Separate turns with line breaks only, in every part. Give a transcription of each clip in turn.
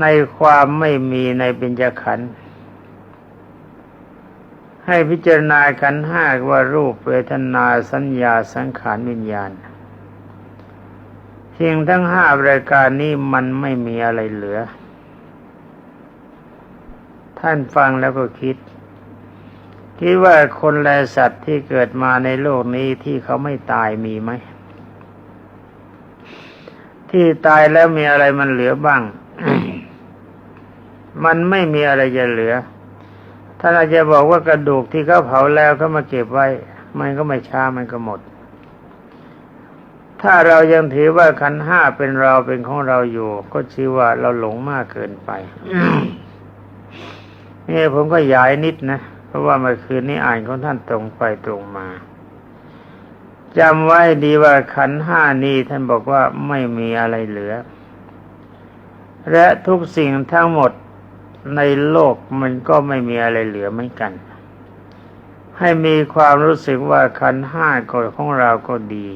ในความไม่มีในเบญจขันธ์ให้พิจารณาขันห้าว่ารูปเวทนาสัญญาสังขารวิญญาณสิ่งทั้งห้ารายการนี้มันไม่มีอะไรเหลือ ท่านฟังแล้วก็คิด คิดว่าคนและสัตว์ที่เกิดมาในโลกนี้ที่เขาไม่ตายมีไหม ที่ตายแล้วมีอะไรมันเหลือบ้าง มันไม่มีอะไรจะเหลือท่านอาจจะบอกว่ากระดูกที่เขาเผาแล้วเขามาเก็บไว้ มันก็ไม่ช้ามันก็หมด ถ้าเรายังถือว่าขันห้าเป็นเราเป็นของเราอยู่ ก็ชื่อว่าเราหลงมากเกินไปนี่ผมก็ย้ายนิดนะ เพราะว่าเมื่อคืนนี้อ่านของท่านตรงไปตรงมาจำไว้ดีว่าขันห้านี้ท่านบอกว่าไม่มีอะไรเหลือ และทุกสิ่งทั้งหมด ในโลกมันก็ไม่มีอะไรเหลือเหมือนกัน ให้มีความรู้สึกว่าขันห้ากฎของเราก็ดี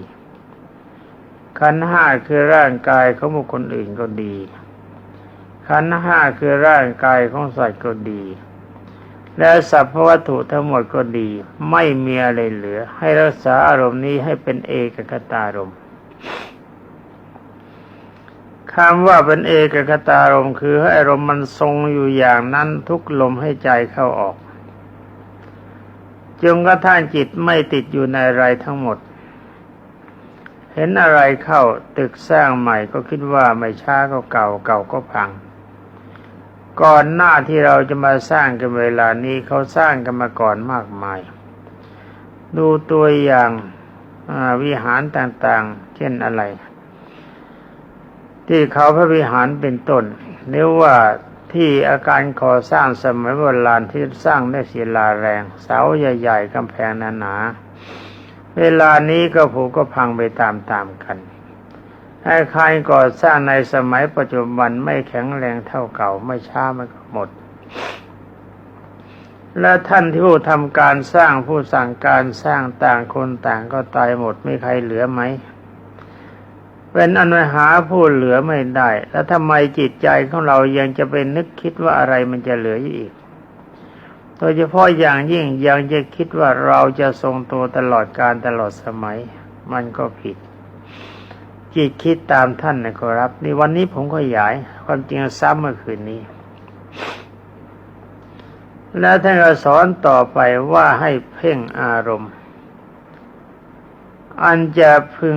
ขันห้าคือร่างกายของบุคคลอื่นก็ดี ขันห้าคือร่างกายของสัตว์ก็ดี และสรรพวัตถุทั้งหมดก็ดี ไม่มีอะไรเหลือ ให้รักษาอารมณ์นี้ให้เป็นเอกคตารมณ์ คำว่าเป็นเอกคตารมคือให้อารมณ์มันทรงอยู่อย่างนั้นทุกลมให้ใจเข้าออกจนกระทั่งจิตไม่ติดอยู่ในอะไรทั้งหมด เห็นอะไรเข้าตึกสร้างใหม่ก็คิดว่าไม่ช้าก็เก่าเก่าก็พัง ก่อนหน้าที่เราจะมาสร้างกันเวลานี้เขาสร้างกันมาก่อนมากมาย ดูตัวอย่างวิหารต่างๆ เช่นอะไร ที่เขาพระวิหารเป็นต้นเรียกว่าที่อาการก่อสร้างสมัยโบราณที่สร้างด้วยศิลาแรง เสาใหญ่ ๆกำแพงหนาๆเวลานี้ก็ผุก็พังไปตามๆกันอาคารก่อสร้างในสมัยปัจจุบันไม่แข็งแรงเท่าเก่าไม่ช้ามันก็หมด และท่านที่ผู้ทำการสร้างผู้สั่งการสร้างต่างคนต่างก็ตายหมดไม่ใครเหลือไหม เป็นอันหาผู้เหลือไม่ได้ แล้วทำไมจิตใจของเรายังจะเป็นนึกคิดว่าอะไรมันจะเหลืออยู่อีก โดยเฉพาะอย่างยิ่งยังจะคิดว่าเราจะทรงตัวตลอดการตลอดสมัย มันก็ผิด จิตคิดตามท่านนะครับนี่วันนี้ผมขยาย ความจริงซ้ำเมื่อคืนนี้ แล้วท่านก็สอนต่อไปว่าให้เพ่งอารมณ์ อันจะพึง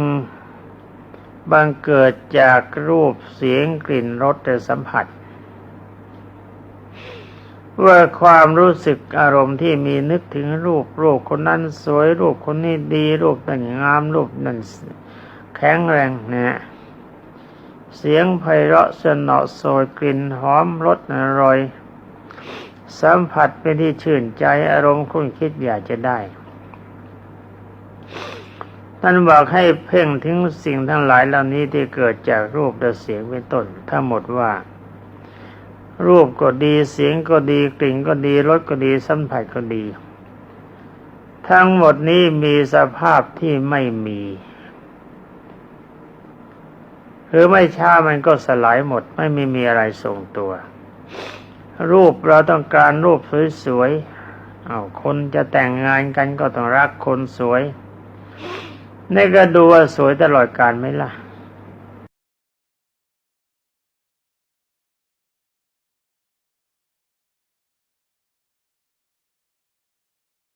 บังเกิดจากรูปเสียงกลิ่นรสและสัมผัส ว่าความรู้สึกอารมณ์ที่มีนึกถึงรูปรูปคนนั้นสวยรูปคนนี้ดี รูปนั้นงามรูปนั้นแข็งแรงนะเสียงไพเราะสนอโสดกลิ่นหอมรสอร่อย สัมผัสเป็นที่ชื่นใจอารมณ์คุณคิดอยากจะได้ ท่านบอกให้เพ่งถึงสิ่งทั้งหลายเหล่านี้ที่เกิดจากรูปและเสียงเป็นต้น ทั้งหมดว่า รูปก็ดีเสียงก็ดีกลิ่นก็ดีรสก็ดีสัมผัสก็ดี ทั้งหมดนี้มีสภาพที่ไม่มีหรือไม่ช้ามันก็สลายหมดไม่มีมีอะไรทรงตัว รูปเราต้องการรูปสวยๆเอาคนจะแต่งงานกันก็ต้องรักคนสวย นี่ก็ดูว่าสวยตลอดกาลไหมล่ะ